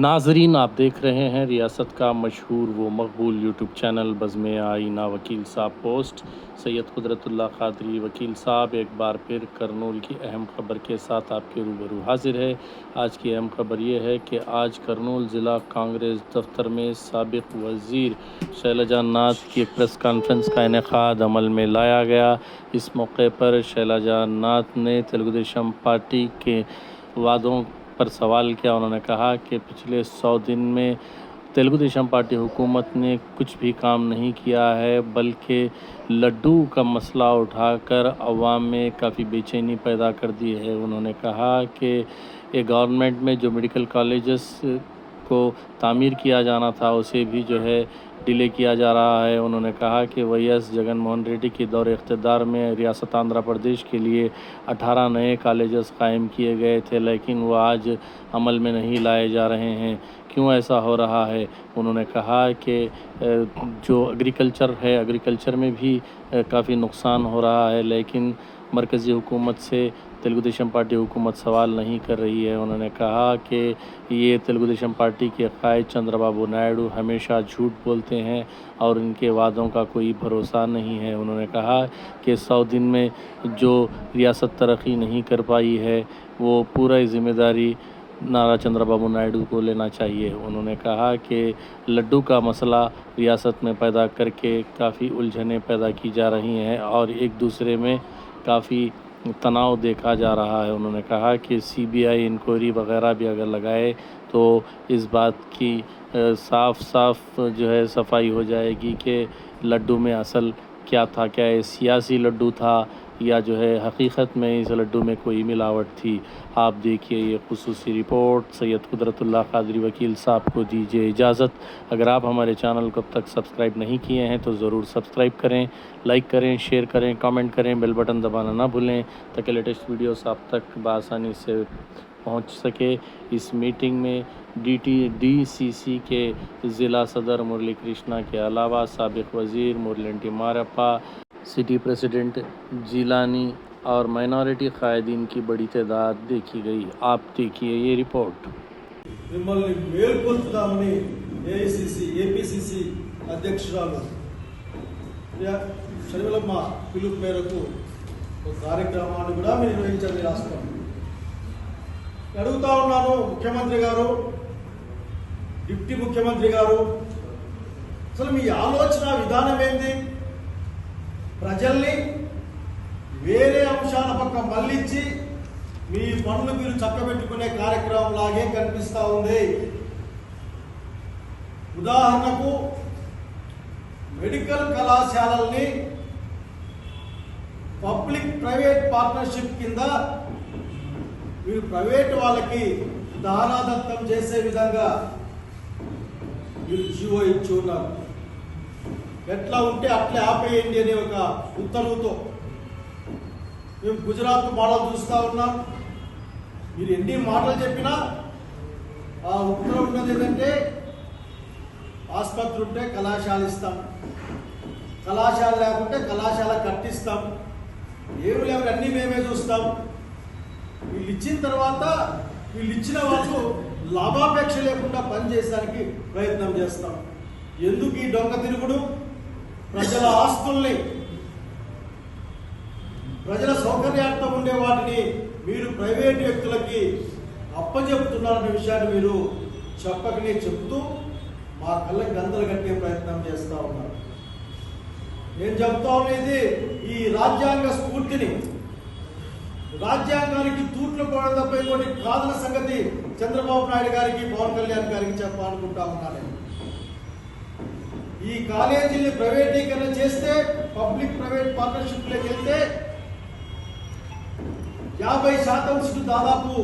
ناظرین، آپ دیکھ رہے ہیں ریاست کا مشہور و مقبول یوٹیوب چینل بزم آئینہ وکیل صاحب پوسٹ۔ سید قدرت اللہ قادری وکیل صاحب، ایک بار پھر کرنول کی اہم خبر کے ساتھ آپ کے روبرو حاضر ہے۔ آج کی اہم خبر یہ ہے کہ آج کرنول ضلع کانگریس دفتر میں سابق وزیر شیلجہ ناتھ کی پریس کانفرنس کا انعقاد عمل میں لایا گیا۔ اس موقع پر شیلجہ ناتھ نے تلگو دیشم پارٹی کے وعدوں پر سوال کیا، انہوں نے کہا کہ پچھلے سو دن میں تیلگو دیشم پارٹی حکومت نے کچھ بھی کام نہیں کیا ہے، بلکہ لڈو کا مسئلہ اٹھا کر عوام میں کافی بے چینی پیدا کر دی ہے۔ انہوں نے کہا کہ یہ گورنمنٹ میں جو میڈیکل کالجز کو تعمیر کیا جانا تھا، اسے بھی جو ہے ڈیلے کیا جا رہا ہے۔ انہوں نے کہا کہ وی ایس جگن موہن ریڈی کے دور اقتدار میں ریاست آندھرا پردیش کے لیے اٹھارہ نئے کالجز قائم کیے گئے تھے، لیکن وہ آج عمل میں نہیں لائے جا رہے ہیں۔ کیوں ایسا ہو رہا ہے؟ انہوں نے کہا کہ جو اگریکلچر ہے ایگریکلچر میں بھی کافی نقصان ہو رہا ہے، لیکن مرکزی حکومت سے تلگو دیشم پارٹی حکومت سوال نہیں کر رہی ہے۔ انہوں نے کہا کہ یہ تیلگو دیشم پارٹی کے قائد چندر بابو نائیڈو ہمیشہ جھوٹ بولتے ہیں اور ان کے وعدوں کا کوئی بھروسہ نہیں ہے۔ انہوں نے کہا کہ سو دن میں جو ریاست ترقی نہیں کر پائی ہے، وہ پورا ذمہ داری نارا چندر بابو نائیڈو کو لینا چاہیے۔ انہوں نے کہا کہ لڈو کا مسئلہ ریاست میں پیدا کر کے کافی الجھنیں پیدا کی جا رہی ہیں اور ایک دوسرے میں کافی تناؤ دیکھا جا رہا ہے۔ انہوں نے کہا کہ سی بی آئی انکوائری وغیرہ بھی اگر لگائے تو اس بات کی صاف صاف جو ہے صفائی ہو جائے گی کہ لڈو میں اصل کیا تھا، کیا یہ سیاسی لڈو تھا یا جو ہے حقیقت میں اس لڈو میں کوئی ملاوٹ تھی، آپ دیکھیے یہ خصوصی رپورٹ، سید قدرت اللہ قادری وکیل صاحب کو دیجیے اجازت۔ اگر آپ ہمارے چینل کو اب تک سبسکرائب نہیں کیے ہیں تو ضرور سبسکرائب کریں، لائک کریں، شیئر کریں، کامنٹ کریں، بیل بٹن دبانا نہ بھولیں تاکہ لیٹسٹ ویڈیوز آپ تک بآسانی سے پہنچ سکے۔ اس میٹنگ میں ڈی ٹی، ڈی سی سی کے ضلع صدر مرلی کرشنا کے علاوہ سابق وزیر مرلنٹی مارپا سٹی پریسیڈنٹ جیلانی اور مائنورٹی قائدین کی بڑی تعداد دیکھی گئی۔ آپ ریپورٹر گھر ڈپٹی میری گھر آلوچنا ప్రజల్ని వేరే అంశాల పక్క మళ్ళించి మీ పనులు మీరు చక్కబెట్టుకునే కార్యక్రమం లాగే కనిపిస్తూ ఉంది. ఉదాహరణకు మెడికల్ కళాశాలల్ని పబ్లిక్ ప్రైవేట్ పార్ట్నర్షిప్ కింద మీరు ప్రైవేట్ వాళ్ళకి దానాదత్తం చేసే విధంగా మీరు జీవో ఇచ్చి ఉన్నారు. ఎట్లా ఉంటే అట్లే ఆపేయండి అనే ఒక ఉత్తర్వుతో మేము గుజరాత్ మోడల్ చూస్తూ ఉన్నాం. మీరు ఎన్ని మాటలు చెప్పినా ఆ ఉత్తరం ఉన్నది ఏంటంటే ఆసుపత్రి ఉంటే కళాశాల ఇస్తాం. కళాశాల లేకుంటే కళాశాల కట్టిస్తాం. ఏమి లేవు అన్నీ మేమే చూస్తాం. వీళ్ళు ఇచ్చిన తర్వాత వీళ్ళు ఇచ్చిన వాళ్ళు లాభాపేక్ష లేకుండా పనిచేయడానికి ప్రయత్నం చేస్తాం. ఎందుకు ఈ డొంక తిరుగుడు? ప్రజల ఆస్తుల్ని ప్రజల సౌకర్యార్థం ఉండే వాటిని మీరు ప్రైవేట్ వ్యక్తులకి అప్పచెప్తున్నారనే విషయాన్ని మీరు చెప్పకనే చెప్తూ మా కళ్ళకి గంతలు కట్టే ప్రయత్నం చేస్తూ ఉన్నారు నేను చెప్తా ఉన్నది ఈ రాజ్యాంగ స్ఫూర్తిని రాజ్యాంగానికి తూట్లు పోవడం తప్ప ఇంకోటి కాదన్న సంగతి చంద్రబాబు నాయుడు గారికి పవన్ కళ్యాణ్ గారికి చెప్పాలనుకుంటా ఉన్నాను నేను. ఈ కాలేజీని ప్రైవేటీకరణ చేస్తే పబ్లిక్ ప్రైవేట్ పార్ట్నర్షిప్లోకి వెళ్తే యాభై శాతం సీట్లు దాదాపు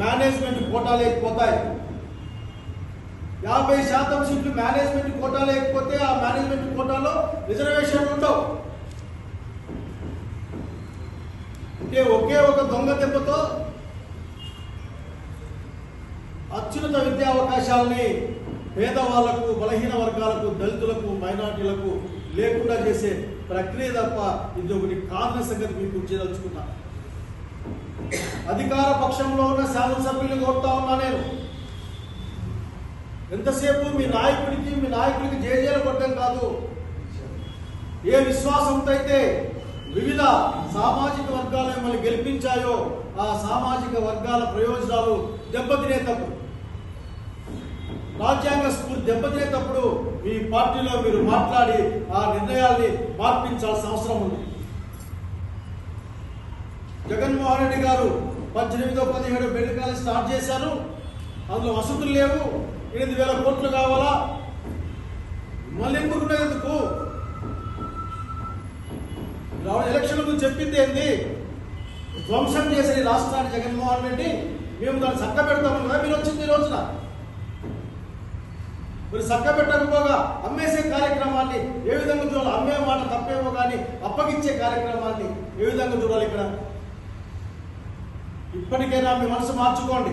మేనేజ్మెంట్ కోటా లేకపోతాయి యాభై శాతం సీట్లు మేనేజ్మెంట్ కోటా లేకపోతే ఆ మేనేజ్మెంట్ కోటాలో రిజర్వేషన్ ఉండవు. అంటే ఒకే ఒక దొంగ దెబ్బతో అత్యున్నత విద్యా అవకాశాలని పేదవాళ్ళకు బలహీన వర్గాలకు దళితులకు మైనార్టీలకు లేకుండా చేసే ప్రక్రియ తప్ప ఇది ఒకటి కాదన్న సంగతి మీకు చేయదలుచుకున్నా అధికార పక్షంలో ఉన్న శాసనసభ్యులు కోరుతా ఉన్నా నేను. ఎంతసేపు మీ నాయకుడికి మీ నాయకుడికి జేజేలు కొట్టడం కాదు. ఏ విశ్వాసంతో అయితే వివిధ సామాజిక వర్గాలు మిమ్మల్ని గెలిపించాయో ఆ సామాజిక వర్గాల ప్రయోజనాలు దెబ్బతినేటప్పుడు రాజ్యాంగ స్ఫూర్తి దెబ్బతినేటప్పుడు మీ పార్టీలో మీరు మాట్లాడి ఆ నిర్ణయాల్ని మార్పించాల్సిన అవసరం ఉంది. జగన్మోహన్ రెడ్డి గారు పద్దెనిమిదో పదిహేడు మెడికల్ స్టార్ట్ చేశారు. అందులో వసతులు లేవు. ఎనిమిది వేల కోట్లు కావాలా? మళ్ళీ ఎందుకు? ఎందుకు ఎలక్షన్ ముందు చెప్పింది ఏంది? ధ్వంసం చేసిన రాష్ట్రాన్ని జగన్మోహన్ రెడ్డి మేము దాన్ని చక్క పెడతాము కదా మీరు వచ్చింది ఈ రోజున. మరి చక్క పెట్టకపోగా అమ్మేసే కార్యక్రమాన్ని ఏ విధంగా చూడాలి అమ్మే మాట తప్పేమో కానీ అప్పగించే కార్యక్రమాన్ని ఏ విధంగా చూడాలి ఇక్కడ? ఇప్పటికైనా మీ మనసు మార్చుకోండి.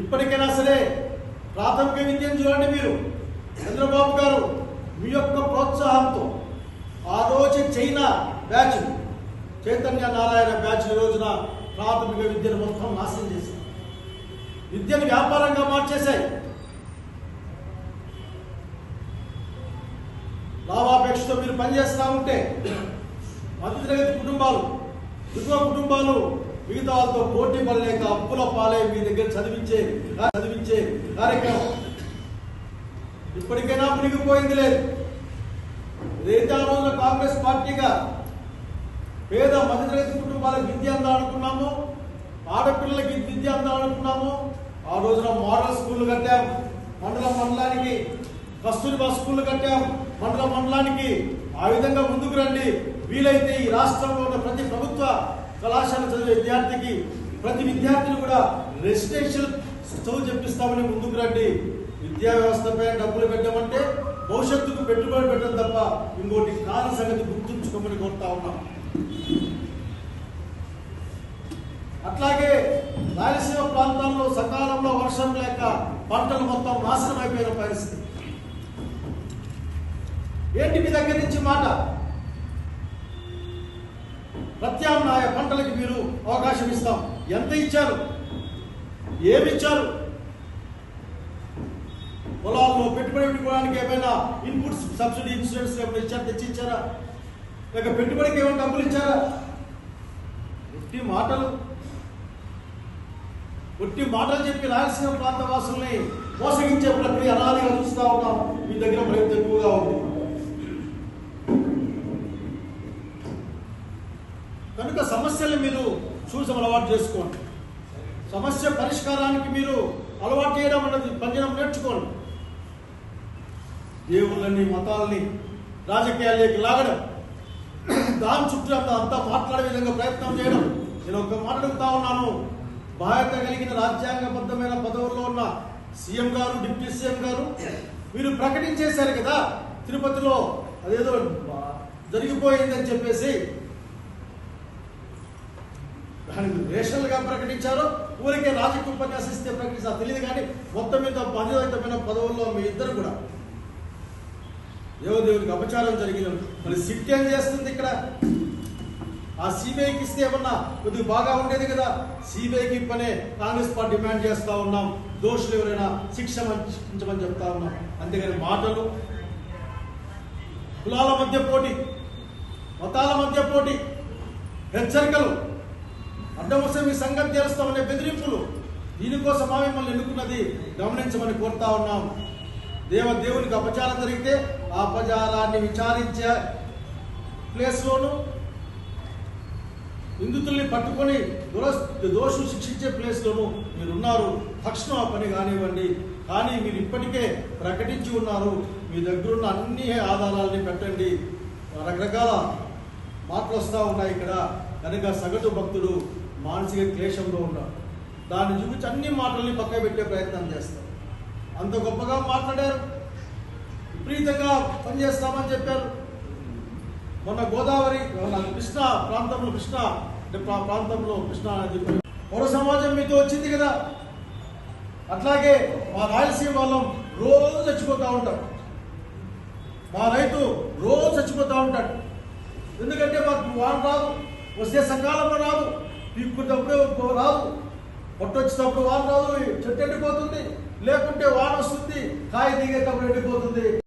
ఇప్పటికైనా సరే ప్రాథమిక విద్యను చూడండి మీరు. చంద్రబాబు గారు మీ యొక్క ప్రోత్సాహంతో ఆ రోజు China batch Chaitanya Narayana batch రోజున ప్రాథమిక విద్యను మొత్తం నాశనం చేశారు. విద్యను వ్యాపారంగా మార్చేశాయి మీరు పనిచేస్తూ ఉంటే మధ్యతరగతి కుటుంబాలు దిగువ కుటుంబాలు మిగతా వాళ్ళతో పోటీ పడలేక అప్పుల పాలే మీ దగ్గర చదివించే చదివించే కార్యక్రమం. ఇప్పటికైనా మునిగిపోయింది లేదు. ఏదైతే ఆ రోజున కాంగ్రెస్ పార్టీగా పేద మధ్యతరగతి కుటుంబాలకు విద్య అందాలనుకున్నాము ఆడపిల్లలకి విద్య అందాలనుకున్నాము. ఆ రోజున మోడల్ స్కూల్ కట్టాం మండలం మండలానికి కస్తూరిబా స్కూల్ కట్టాం మండల మండలానికి ఆ విధంగా ముందుకు రండి. వీలైతే ఈ రాష్ట్రంలో ఉన్న ప్రతి ప్రభుత్వ కళాశాల చదివే విద్యార్థికి ప్రతి విద్యార్థిని కూడా రెసిడెన్షియల్ చదువు చెప్పిస్తామని ముందుకు రండి. విద్యా వ్యవస్థపై డబ్బులు పెట్టమంటే భవిష్యత్తుకు పెట్టుబడి పెట్టడం తప్ప ఇంకోటి కాల సంగతి గుర్తుంచుకోమని కోరుతా ఉన్నాం. అట్లాగే రాయలసీమ ప్రాంతాల్లో సకాలంలో వర్షం లేక పంటలు మొత్తం నాశనం అయిపోయిన పరిస్థితి. ఏంటి మీ దగ్గర నుంచి మాట? ప్రత్యామ్నాయ పంటలకి మీరు అవకాశం ఇస్తాం. ఎంత ఇచ్చారు? ఏమి ఇచ్చారు? పొలాల్లో పెట్టుబడి పెట్టుకోవడానికి ఏమైనా ఇన్పుట్స్ సబ్సిడీ ఇన్సూరెన్స్ ఏమైనా ఇచ్చారు తెచ్చి ఇచ్చారా? లేక పెట్టుబడికి ఏమైనా డబ్బులు ఇచ్చారా? ఒట్టి మాటలు. ఒట్టి మాటలు చెప్పి రాయలసీమ ప్రాంత వాసుల్ని మోసగించే ప్రక్రియ అనాదిగా చూస్తూ ఉన్నాం. మీ దగ్గర ప్రయత్నం ఎక్కువగా ఉంది కనుక సమస్యలు మీరు చూసి అలవాటు చేసుకోండి. సమస్య పరిష్కారానికి మీరు అలవాటు చేయడం అన్నది పంజనం నేర్చుకోండి. దేవుళ్ళని మతాలని రాజకీయాల్లోకి లాగడం. దాని చుట్టూ అంతా అంతా మాట్లాడే విధంగా ప్రయత్నం చేయడం. నేను ఒక మాట అడుగుతా ఉన్నాను. బాధ్యత కలిగిన రాజ్యాంగబద్ధమైన పదవుల్లో ఉన్న సీఎం గారు డిప్యూటీ సీఎం గారు మీరు ప్రకటించేశారు కదా తిరుపతిలో. అదేదో జరిగిపోయిందని చెప్పేసి దానికి రేషనల్గా ప్రకటించారో ఊరికే రాజకీయ ఉపన్యాసం ఇస్తే ప్రకటించారు తెలియదు కానీ మొత్తం మీద బాధ్యతమైన పదవుల్లో మీ ఇద్దరు కూడా. దేవదేవునికి అపచారం జరిగింది మరి సిట్ ఏం చేస్తుంది ఇక్కడ? ఆ సిబిఐకి ఇస్తే ఏమన్నా కొద్దిగా బాగా ఉండేది కదా? సిబిఐకి ఇప్పనే కాంగ్రెస్ పార్టీ డిమాండ్ చేస్తూ ఉన్నాం. దోషులు ఎవరైనా శిక్ష మంచమని చెప్తా ఉన్నాం. అంతేగాని మాటలు కులాల మధ్య పోటీ మతాల మధ్య పోటీ హెచ్చరికలు అడ్డం వస్తే మీ సంగతి చేరుస్తామనే బెదిరింపులు దీనికోసం మా మిమ్మల్ని ఎన్నుకున్నది గమనించమని కోరుతా ఉన్నాం. దేవ దేవునికి అపచారం జరిగితే ఆ అపచారాన్ని విచారించే ప్లేస్లోను నిందితుల్ని పట్టుకొని దురస్ దోషులు శిక్షించే ప్లేస్లోను మీరున్నారు. తక్షణం ఆ పని కానివ్వండి. కానీ మీరు ఇప్పటికే ప్రకటించి ఉన్నారు. మీ దగ్గర ఉన్న అన్ని ఆధారాలని పెట్టండి. రకరకాల మాటలు వస్తూ ఉన్నాయి ఇక్కడ. కనుక సగటు భక్తుడు మానసిక క్లేశంలో ఉన్నారు. దాన్ని చూపించి అన్ని మాటల్ని పక్క పెట్టే ప్రయత్నం చేస్తారు. అంత గొప్పగా మాట్లాడారు. విపరీతంగా పనిచేస్తామని చెప్పారు. మొన్న గోదావరి కృష్ణ కృష్ణా ప్రాంతంలో కృష్ణ అంటే ప్రా- ప్రాంతంలో కృష్ణా నది పౌర సమాజం మీతో వచ్చింది కదా. అట్లాగే మా రాయలసీమ వాళ్ళం రోజు చచ్చిపోతూ ఉంటాం. మా రైతు రోజు చచ్చిపోతూ ఉంటాడు. ఎందుకంటే మాకు వాన రాదు. వస్తే సకాలంలో రాదు. పీక్కున్నప్పుడు రాదు. పొట్టు వాన రాదు చెట్టు ఎండిపోతుంది. లేకుంటే వాన వస్తుంది కాయ దిగేటప్పుడు ఎండిపోతుంది.